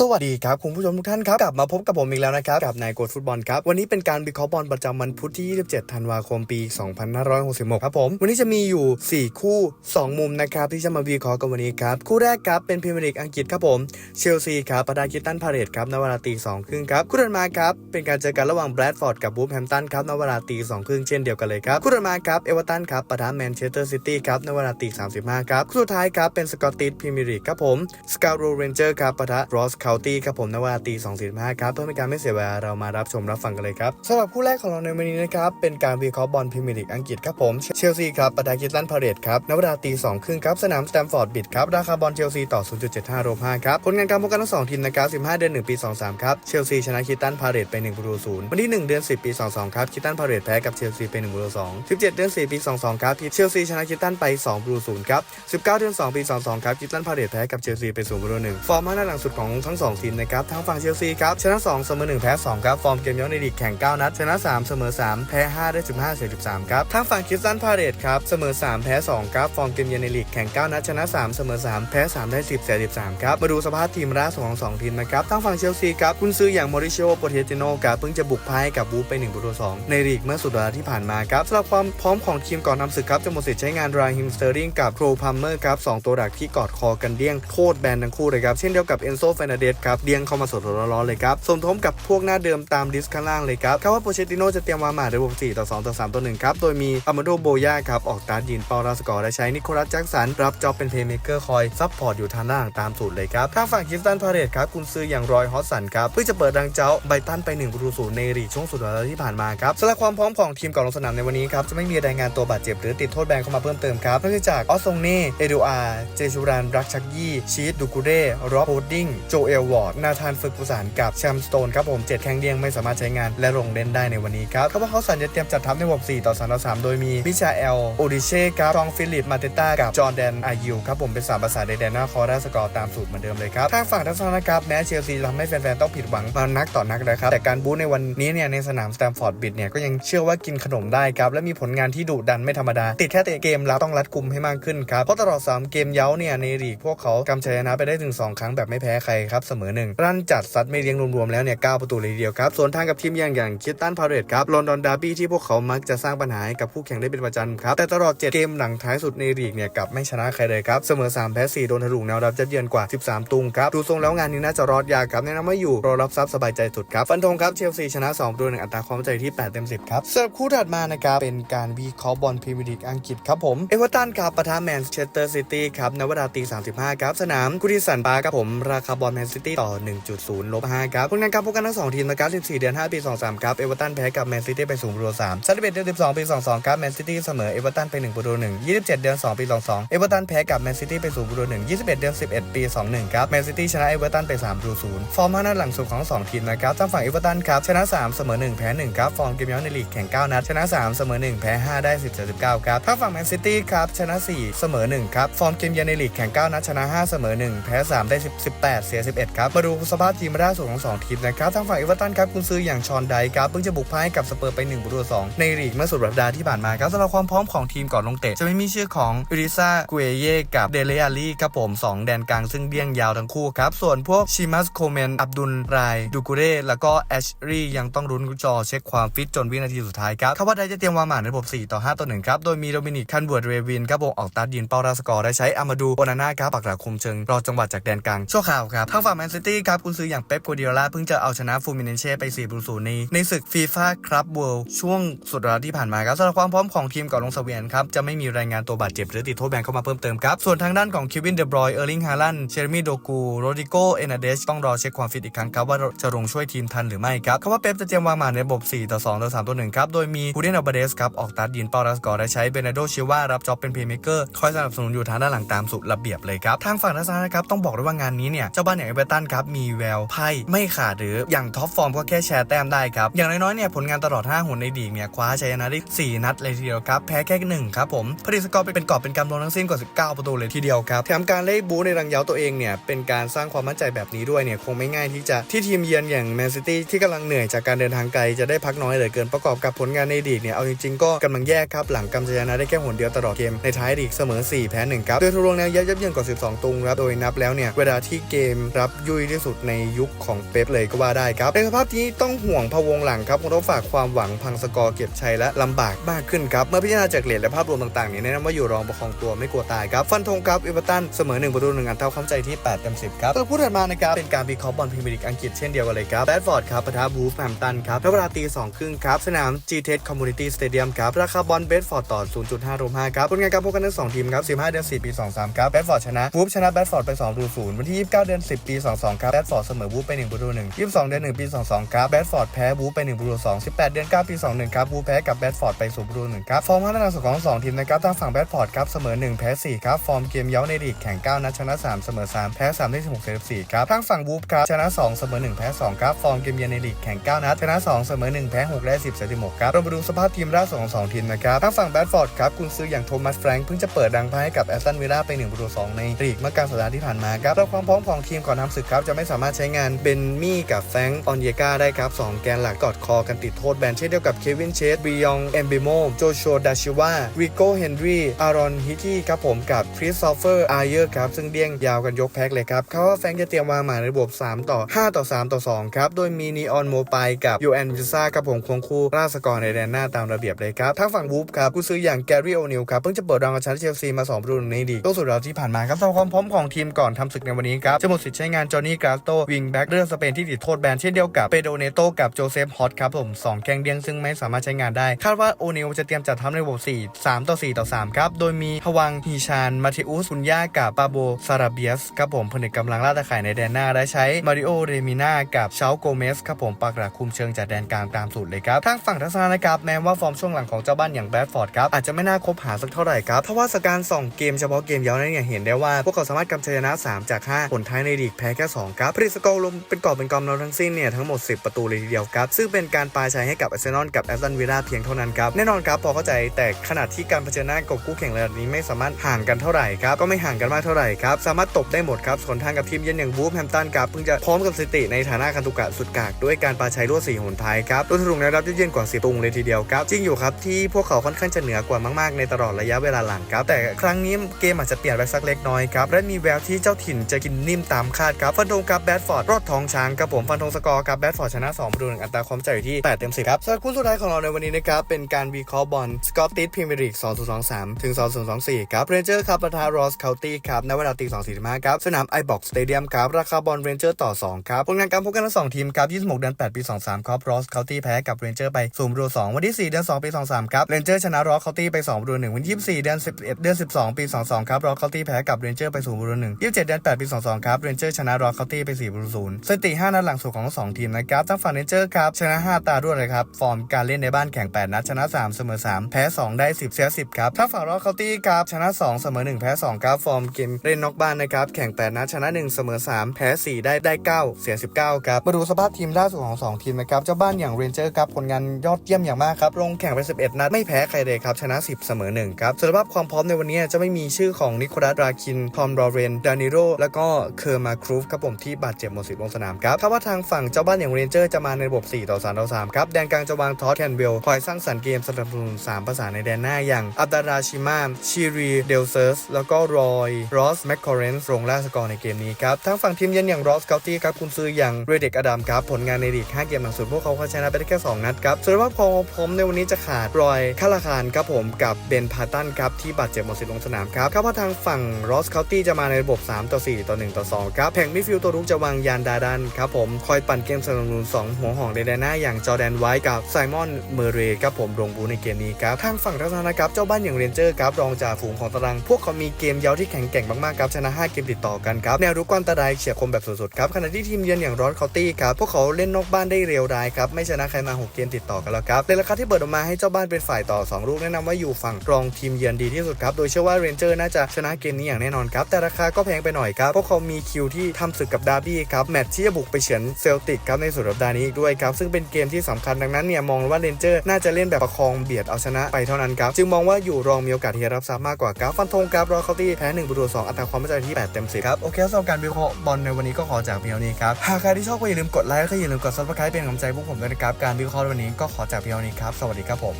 สวัสดีครับ คุณผู้ชมทุกท่านครับ กลับมาพบกับผมอีกแล้วนะครับ กับนายโกดฟุตบอลครับ วันนี้เป็นการวิเคราะห์บอลประจำวันพุธที่ 27 ธันวาคมปี 2566 ครับผม วันนี้จะมีอยู่ 4 คู่ 2 มุมนะครับ ที่จะมาวิเคราะห์กันวันนี้ครับ คู่แรกครับ เป็นพรีเมียร์ลีกอังกฤษครับผม เชลซีครับประดาคิตตันพาเรตครับนเวลาตีสองครึ่งครับ คู่ถัดมาครับ เป็นการเจอกันระหว่างแบรดฟอร์ดกับบูฟแฮมตันครับนเวลาตีสองครึ่งเช่นเดียวกันเลยครับ คู่ถัดมาครับ เอเวอร์ตันครับปะทะแมนเชสเตอร์ซิตี้ครับนเวลาตี35ครับ คู่สุดท้ายครับเป็นสกอตติชพรีเมียร์ลีกครับผมสกาโรเรนเจอร์ครับปะทะรอสเคาตี้ครับผมนวาตี2.45ครับเพื่อไม่การไม่เสียเวลาเรามารับชมรับฟังกันเลยครับสำหรับคู่แรกของเราในวันนี้นะครับเป็นการวิเคราะห์บอลพรีเมียร์ลีกอังกฤษครับผมเชลซีครับปะทะคิตตันพาเรตครับนวลาตี2ครึ่งครับสนามสแตมฟอร์ดบิดครับราคาบอลเชลซีต่อ 0.75โร5ครับผลงานการพบกันทั้งสองทีมนะครับ15 เดือน 1 ปี 23 ครับเชลซีชนะคิตตันพาเรตไป1ประตูศูนย์วันที่ 1 เดือน 10 ปี 22 ครับคิตตันพาเรตแพ้กับเชลซีไป1ประตู2 17 เดือน 4 ปี 22 ครับเชลซีชนะคิตตันไป2ประตูศูนย์ครับ19 เดือน 2 ปี 22 ครับคิตตันพาเรตแพ้กับเชลซีไป0ประตู1ฟอร์มหน้าหลังสุดของทั้งสองทีมนะครับทางฝั่งเชลซีครับชนะ2เสมอ1แพ้2ครับฟอร์มเกมย้อนในลีกแข่ง 9 นัด ชนะ 3 เสมอ 3 แพ้ 5 ได้ 15เสีย13ครับทางฝั่งคิสตันพาเรตครับเสมอ 3 แพ้ 2 ครับฟอร์มเกมเยือนในลีกแข่ง 9 นัด ชนะ 3 เสมอ 3 แพ้ 3 ได้ 10เสีย13ครับมาดูสภาพทีมล่าสุดของ2ทีมนะครับทางฝั่งเชลซีครับคุณซื้ออย่างมอริเชโอโปเทติโนครับเพิ่งจะบุกพ่ายกับบูไป1ประตู2ในลีกเมื่อสุดสัปดาห์ที่ผ่านมาครับสำหรับความพร้อมของทีมก่อนทำศึกครับจะหมดสิทธิ์ใช้งานราฮิมสเตอร์ริงกับโครพัมเมอร์ครับสองตัวหลักที่กอดคอกันเดี้ยงโคตรแบนทั้งคู่เลยครับเช่นเดียวกับเอนโซเฟนาเดสครับเดี้ยงเข้ามาสดร้อนๆเลยครับสมทบกับพวกหน้าเดิมตามลิสต์ข้างล่างเลยครับคาว่าโปเชติโนจะเตรียมวางหมาระบบ4ต่อ2ต่อ3ต่อ1ครับโดยมีอามาโดโบยาครับออกตาร์ดยินเปาราสกอร์และใช้นิโคลัสแจ็คสันรับจ็อบเป็นเพย์เมเกอร์คอยซับพอร์ตอยู่ทางด้านหลังตามสูตรเลยครับทางฝั่งคิสตันพาเรตครับคุณซื้ออย่างรอยฮอสสันครับเพื่อจะเปิดดังเจ้าไบตันไป1ประตูศูนย์ในรีช่วงสุดสัปดาห์ที่ผ่านมาครับสำหรับความพร้อมของทีมก่อนลงสนามในวันนี้ครับจะไม่มีรายงานตัวบาดเจ็บหรือติดโทษแบนเข้ามาเพิ่มเติมครับนอกจากออสซงเน่เอดูอาเจชูรันรักชักยี่ชีตดูกูเร่รอบโฮดดิ้งโจเอลวอร์ดนาธานฝึกกุสานกับแชมสโตนครับผมเจ็ดแข้งเดียงไม่สามารถใช้งานและลงเล่นได้ในวันนี้ครับเขาว่าเขาสัญจะเตรียมจัดทัพในระบบ4ต่อ3ต่อ3โดยมีมิชาเอลโอดิเช่ครับจองฟิลิปมาเตต้ากับจอร์แดนอายิวครับผมเป็นสามภาษาในแดนหน้าคอร์ราสกอร์ตามสูตรเหมือนเดิมเลยครับทางฝั่งทัศนะครับแม้เชลซีทำให้แฟนๆต้องผิดหวังมานักต่อนักนะครับแต่การบู๊ในวันนี้เนี่ยในสนามสแตมฟอร์ดบิดเนี่ยก็ยังเชื่อว่ากินขนมได้ครับและมีผลงานที่ดุดันไม่ธรรมดา ติดแค่เตะเกมแล้วต้องรัดกุมให้มากขึ้นครับเพราะตลอด 3 เกมเย้าเนี่ยในลีกพวกเขากำชัยชนะไปได้ถึง 2 ครั้งแบบไม่แพ้ใครครับเสมอหนึ่งรันจัดซัดไม่เลี้ยงรวมๆแล้วเนี่ย9ประตูเลยทีเดียวครับส่วนทางกับทีมอย่างอย่างคิตตันพาเรตครับลอนดอนดาร์บี้ที่พวกเขามักจะสร้างปัญหาให้กับคู่แข่งได้เป็นประจำครับแต่ตลอด 7 เกมหลังท้ายสุดในลีกเนี่ยกลับไม่ชนะใครเลยครับเสมอ 3 แพ้ 4 โดนถลุงแนวรับจัดเยือนกว่า 13 ตุงครับดูทรงแล้วงานนี้น่าจะรอดยากครับแนะนำว่าอยู่รอรับทรัพย์สบายใจสุดครับฟันธงครับเชลซีชนะ2ประตูหนึ่งอัตราความมั่นใจที่ 8 เต็ม 10 ครับสำหรับคู่ถัดมานะครับเป็นการวิเคราะห์บอลพรีเมียร์ลีกอังกฤษครับผมเอเวอร์ตันครับปะทะแมนเชสเตอร์ซิตี้ครับนวลาตี35ครับสนามกุดิสันปาคครับผมราคาบอลแมนนซิตี้ต่อ 1.0ลบ5ครับผลงานการพบกันทั้ง 2 ทีมนะครับ14 เดือน 5 ปี 23 ครับ เอเวอร์ตันแพ้กับแมนซิตี้ไป0ประตู3 31เดือน 12 ปี 22 ครับ แมนซิตี้เสมอ เอเวอร์ตันไป1ประตู1 27 เดือน 2 ปี 22 เอเวอร์ตันแพ้กับแมนซิตี้ไป0ประตู1 21 เดือน 11 ปี 21 ครับ แมนซิตี้ชนะเอเวอร์ตันไป3ประตู0ฟอร์มห้านัดหลังสุดของ 2 ทีมนะครับทางฝั่งเอเวอร์ตันครับชนะ 3 เสมอ 1 แพ้ 1 ครับ ฟอร์มเกมย้อนในลีกแข่ง 9 นัด ชนะ 3 เสมอ 1 แพ้ 5 ได้ 10 19 ครับทางฝั่งแมนซิตี้ครับ ชนะ 4 เสมอ 1 ครับ ฟอร์มเกมเยือนในลีกแข่ง 9 นัด ชนะ 5 เสมอ 1 แพ้ 3 ได้ 10 18 เสีย11 ครับ มาดูสภาพทีมล่าสุดของ 2 ทีมนะครับ ทางฝั่งเอเวอร์ตันครับคุณซื้ออย่างชอนไดครับ เพิ่งจะบุกพ่ายกับสเปอร์ไป1ประตู2ในลีกเมื่อสุดสัปดาห์ที่ผ่านมาครับสำหรับความพร้อมของทีมก่อนลงเตะ จะไม่มีชื่อของอิริซากุเอเย่กับเดเลอาลีครับผม 2 แดนกลางซึ่งเบี้ยงยาวทั้งคู่ครับ ส่วนพวกชิมัสโคเมน อับดุลรายดูกุเร่แล้วก็แอชรียังต้องรุ้นจอเช็คความฟิตจนวินาทีสุดท้ายครับเขาว่าไดจะเตรียมวางหมากในระบบ4ต่อ5ต่อ1ครับโดยมีโดมินิกคันเวิร์ดเรวินครับผมออกตัดยินเป้าราสกอร์ได้ใช้อามาดูโอนาน่าครับปักหลักคุมเชิงรอจังหวะจากแดนกลางชั่วข่าวครับทางฝั่งแมนซิตี้ครับคุณซื้ออย่างเป๊ปกัวเดียล่าเพิ่งจะเอาชนะฟูมิเนเช่ไป4ประตูในในศึกฟีฟ่าครับเวิลด์ช่วงสุดสัปดาห์ที่ผ่านมาครับสำหรับความพร้อมของทีมก่อนลงสเวียนครับจะไม่มีรายงานตัวบาดเจ็บหรือติดโทษแบนเข้ามาเพิ่มเติมครับส่วนทางด้านของคิวินเดบรอยเออร์ลิงฮาลันเชอร์มี่โดกูโรดิโกเอนาเดชต้องรอเช็คความฟิตอีกครั้งครับว่าจะลงช่วยทีมทันหรือไม่ครับคำว่าเป๊ปจะเตรียมวางหมากในระบบ4ต่อ2ต่อ3ต่อ1ครับโดยมีฮูเดนอัลบาเดสครับออกตัดยินเป้ารัสกอร์ได้ใช้เบเนโดชิว่ารับจ็อบเป็นเพย์เมเกอร์คอยสนับสนุนอยู่ทางด้านหลังตามสุดระเบียบเลยครับทางฝั่งทัศนะครับต้องบอกเลยว่างานนี้เนี่ยเจ้าบ้านอย่างเวอร์ตันครับมีแววไพ่ไม่ขาดหรืออย่างท็อปฟอร์มก็แค่แชร์แต้มได้ครับ อย่างน้อยๆเนี่ยผลงานตลอด 5หนในดีกเนี่ยคว้าชัยชนะได้ 4 นัดเลยทีเดียวครับ แพ้แค่หนึ่งครับผมผลิตสกอร์เป็นกอบเป็นกำรวมทั้งสิ้นกว่า 19 ประตูเลยทีเดียวครับแถมการเล่บูในรังเย้าตัวเองเนี่ยเป็นการสร้างความมั่นใจแบบนี้ด้วยเนี่ยคงไม่ง่ายที่จะที่ทีมเยือนอย่างแมนซิตี้ที่กำลังเหนื่อยจากการเดินทางไกลจะได้พักน้อยเหลือเกินประกอบกับผลงานในดีกเนี่ยเอาจริงๆก็กำลังแย่ครับหลังกำชัยชนะได้แค่หนเดียวตลอดเกมในท้ายดีกเสมอ 4 แพ้1ครับโดยทวงแนวยับยับเยินกว่า 12 ตุงครับโดยนับแล้วเนี่ยเวลาที่เกมรับยับยุยที่สุดในยุคของเป๊ปเลยก็ว่าได้ครับในสภาพที่ต้องห่วงพะวงหลังครับคงต้องฝากความหวังพังสกอร์เก็บชัยและลำบากมากขึ้นครับเมื่อพิจารณาจากเหรียญและภาพรวมต่างๆนี่ยแนะนำว่าอยู่รองประคองตัวไม่กลัวตายครับฟันธงครับเอเวอร์ตันเสมอ1ประตูหนึ่งอันเท่าความใจที่8เต็ม10ครับตัวผู้ถัดมานะครับเป็นการวิเคราะห์บอลพรีเมียร์ลีกอังกฤษเช่นเดียวกันเลยครับแบดฟอร์ดครับปะทะบูฟแฮมตันครับในเวลาตีสองครึ่งครับสนาม g t e c Community Stadium ครับราคาบอลเบดฟอร์ดต่อ 0.5รวม5ครับผลงานการพบกันทั้งสองทีมครับ15 เดือน4ปี 23ครับแบดฟอร์ดชนะบูฟชนะแบดฟอร์ดไป2 0วันที่ 29 เดือน 10 ปี22ครับแบดฟอร์ดเสมอบูฟไป1ประตู1 22 เดือน1ปี 22ครับแบดฟอร์ดแพ้บูฟไป1ประตู2 18 เดือน9ปี 21ครับบูฟแพ้กับแบดฟอร์ดไป0ประตู1ครับฟอร์มพัฒนาสุดของสองทีมนะครับทางฝั่งแบดฟอร์ดครับเสมอ1แพ้4ครับฟอร์มเกมเย้าในลีกแข่ง9นัดชนะ 3 เสมอ 3 แพ้3ได้16เซฟ4ครับทางฝั่งบูฟครับชนะ 2 เสมอ 1 แพ้2ครับฟอร์มเกมเยือนในลีกแข่ง9นัดชนะ 2 เสมอ 1 แพ้6ได้10เซฟ6ครับเรามาดูสภาพทีมล่าสุดของสองทีมนะครับทางฝั่งแบดฟอร์ดครับกุนซืออย่างโทมัสแฟรงค์เพิ่งจะเปิดดังพายให้กับแอสตันวิลล่าไป1ประตู2ในลีกเมื่อกลางสัปดาห์ที่ผ่านมาครับแล้วความพร้อมของทีมก่อนทำศึกครับจะไม่สามารถใช้งานเบนมี่กับแฟงออนเยกาได้ครับสองแกนหลักกอดคอกันติดโทษแบนเช่นเดียวกับเควินเชสบียองเอมบิโมโจโชดาชิวาริโกเฮนรี่อารอนฮิตี้ครับผมกับคริสซอฟเฟอร์อาร์เยอร์ครับซึ่งเดี้ยงยาวกันยกแพ็คเลยครับเขาว่าแฟงจะเตรียมวางหมายในระบบ 3 ต่อ 5 ต่อ 3 ต่อ 2 ครับ โดยมีนีออนโมไปกับยูแอนวิซ่าครับผมควงคู่ราชกรในแดนหน้าตามระเบียบเลยครับทางฝั่งวูฟครับผู้ซื้ออย่างแกรี่โอนิลครับเพิ่งจะเปิดรองกับชาร์เชลซีมา2ประตูในดีต้นสุดเราที่ผ่านมาครับสำหรับความพร้อมของทีมก่อนทำศึกในวันนี้ครับจะหมดสิทธิ์ใช้งานจอห์นนี่กราโตวิงแบ็กเรื่องสเปนที่ติดโทษแบนเช่นเดียวกับเปโดเนโตกับโจเซฟฮอตครับผมสองแกงเดียงซึ่งไม่สามารถใช้งานได้ คาดว่าโอเนลจะเตรียมจัดทำในระบบ4 3 ต่อ 4 ต่อ 3 ครับ โดยมีฮวังฮีชานมาเทอุสคุนย่ากับปาโบซาราเบียสครับผมผนึกกำลังล่าตะข่ายในแดนหน้าและใช้มาริโอเรมิน่ากับเชาโกเมสครับผมปากหลักคุมเชิงจากแดนกลางตามสูตรเลยครับทางฝั่งทัศนะนะครับแม้ว่าฟอร์มช่วงหลังของเจ้าบ้านอย่างแบดฟอร์ดครับอาจจะไม่น่าคบหาสักเท่าไหร่ครับเพราะว่าสการส่องเกมเฉพาะเกมเย้านั้นเนี่ยเห็นได้ว่าพวกเขาสามารถกำชัยชนะ3จาก5ผลท้ายในลีกแพ้แค่2ครับผลิตสกอร์รวมเป็นกอบเป็นกำเราทั้งสิ้นเนี่ยทั้งหมด 10 ประตูเลยทีเดียวครับ ซึ่งเป็นการปาชัยให้กับอาร์เซนอลกับแอสตันวิลล่าเพียงเท่านั้นครับแน่นอนครับพอเข้าใจแต่ขนาดที่การเผชิญหน้ากับคู่แข่งระดับนี้ไม่สามารถห่างกันเท่าไหร่ครับก็ไม่ห่างกันมากเท่าไหร่ครับสามารถตบได้หมดครับส่วนทางกับทีมเยือนอย่างบูฟแฮมตันครับเพิ่งจะพร้อมกับสถิติในฐานะคันตุกะสุดกากด้วยการปาชัยรวด4หนท้ายครับโดยถลุงนะครับเยือนกว่า10ตุงเลยทีเดียวครับจริงอยู่ครับที่พวกเขาค่อนข้างจะเหนือกว่ามากๆ ในตลอดระยะเวลาหลังครับแต่ครั้งนี้เกมอาจจะเปลี่ยนไปสักเล็กน้อยครับและมีแววที่เจ้าถิ่นจะกินนิ่มตามคาาดครับฟันธงกับแบดฟอร์ดรอดทองช้างครับผมฟันธงสกอร์กับแบดฟอร์ดชนะ2ประตูหนึ่งอัตราความใจอยู่ที่8เต็ม10ครับสำหรับคู่สุดท้ายของเราในวันนี้นะครับเป็นการวิเคราะห์บอลสกอตติชพรีเมียร์ลีก2023ถึง2024ครับเรนเจอร์ครับประทะรอสเคาน์ตี้ครับในเวลาตี2.45ครับสนามไอบ็อกสเตเดียมครับราคาบอลเรนเจอร์ต่อ2ครับผลงานการพบกันทั้งสองทีมครับ26เดือน8ปี23ครับรอสเคาน์ตี้แพ้กับเรนเจอร์ไป0ประตู2วันที่4เดือน2ปี23ครับเรนเจอร์ชนะรอสเคาน์ตี้ไป2ประตู1วันที่24เดือน11เดือน12ปี22ครับรอสเคาน์ตี้แพ้กับเรนเจอร์ไป0ประตู1 27เดือน8ปี22ครับเรนเจอร์ชนะรอสเคาน์ตี้ไป4ประตู0สถิติ 5 นัดหลังสุดของทั้งสองทีมนะครับทางฝั่งเรนเจอร์ครับชนะ 5 ตารวดเลยครับ ฟอร์มการเล่นในบ้านแข่ง 8 นัดชนะ 3 เสมอ 3 แพ้ 2 ได้ 10 เสีย 10 ครับทางฝั่งรอสเคาน์ตี้ครับชนะ 2 เสมอ 1 แพ้ 2 ครับ ฟอร์มเกมเล่นนอกบ้านนะครับแข่ง 8 นัดชนะ 1 เสมอ 3 แพ้ 4 ได้ได้ 9 เสีย 19 ครับมาดูสภาพทีมล่าสุดของ2ทีมนะครับเจ้าบ้านอย่างเรนเจอร์ครับผลงานยอดเยี่ยมอย่างมากครับลงแข่งไป 11 นัดไม่แพ้ใครเลยครับชนะ 10 เสมอ 1 ครับส่วนภาพความพร้อมในวันนี้จะไม่มีชื่อของนิโคลัสราคินทอมรอเรนดานิโรแล้วก็เคอร์มาคครูฟครับผมที่บาดเจ็บหมดสิทธิ์ลงสนามครับถ้าว่าทางฝั่งเจ้าบ้านอย่างเรนเจอร์จะมาในระบบ 4 ต่อ 3 ต่อ 3 ครับแดนกลางจะวางทอสแคนเบลคอยสร้างสรรค์เกมสนับสนุน3ภาษาในแดนหน้าอย่างอับดาราชิมาชีรีเดลเซอร์สแล้วก็รอยรอสแมคคอเรนส์ลงล่าสกอร์ในเกมนี้ครับทางฝั่งทีมเยือนอย่างรอสเกาตี้ครับคุณซื้ออย่างเรเดกอดัมครับผลงานในลีก5เกมหลังสุดพวกเขาชนะไปได้แค่ 2 นัดครับส่วนว่าพอพร้อมในวันนี้จะขาดรอยคาราคานครับผมกับเบนพาตันครับที่บาดเจ็บหมดสิทธิ์ลงสนามครับครับว่าทางฝั่งรอสเกาตี้จะมาในระบบ 3 ต่อ 4 ต่อ 1 ต่อ 2 ครับแผงมิดฟิลด์ตัวรุกจะวางยานดาดันครับผมคอยปั่นเกมสนับสนุน 2 หัวหองในแดนหน้าอย่างจอแดนไวท์กับไซมอนเมเรครับผมลงบูในเกมนี้ครับทางฝั่งทัศนะครับเจ้าบ้านอย่างเรนเจอร์ครับรองจ่าฝูงของตาราง พวกเขามีเกมเย้าที่แข็งแกร่งมากๆครับชนะ 5 เกมติดต่อกันครับแนวรุกก้อนตะไดเฉียบคมแบบสุดๆครับขณะที่ทีมเยือนอย่างรอสเคาตี้ครับพวกเขาเล่นนอกบ้านได้เร็วได้ครับไม่ชนะใครมา 6 เกมติดต่อกันแล้วครับในราคาที่เปิดออกมาให้เจ้าบ้านเป็นฝ่ายต่อ 2 ลูกแนะนำว่าอยู่ฝั่งรองทีมเยือนดีที่สุดครับโดยเชื่อว่าเรนเจอร์น่าจะชนะเกมนี้อย่างแน่นอนครับแต่ราคาก็แพงไปหน่อยครับพวกเขามีคิวที่ทำศึกกับดาร์บี้ครับแมตช์ที่จะบุกไปเฉือนเซลติกครับในสุดสัปดาห์นี้อีกด้วยครับซึ่งเป็นเกมที่สำคัญดังนั้นเนี่ยมองว่าเรนเจอร์น่าจะเล่นแบบประคองเบียดเอาชนะไปเท่านั้นครับจึงมองว่าอยู่รองมีโอกาสที่จะรับทรัพย์มากกว่าครับฟันธงครับรอเคาน์ตี้แพ้1ประตู2อัตราความมั่นใจที่ 8 เต็ม10ครับโอเคสำหรับการวิเคราะห์บอลในวันนี้ก็ขอจากเพียงเท่านี้ครับหากใครที่ชอบก็อย่าลืมกดไลค์และก็อย่าลืมกดซับสไครป์เป็นกำลังใจพวกผมด้วยนะครับการวิเคราะห์วันนี้ก็ขอจากเพียงเท่านี้ครับสวัสดีครับผม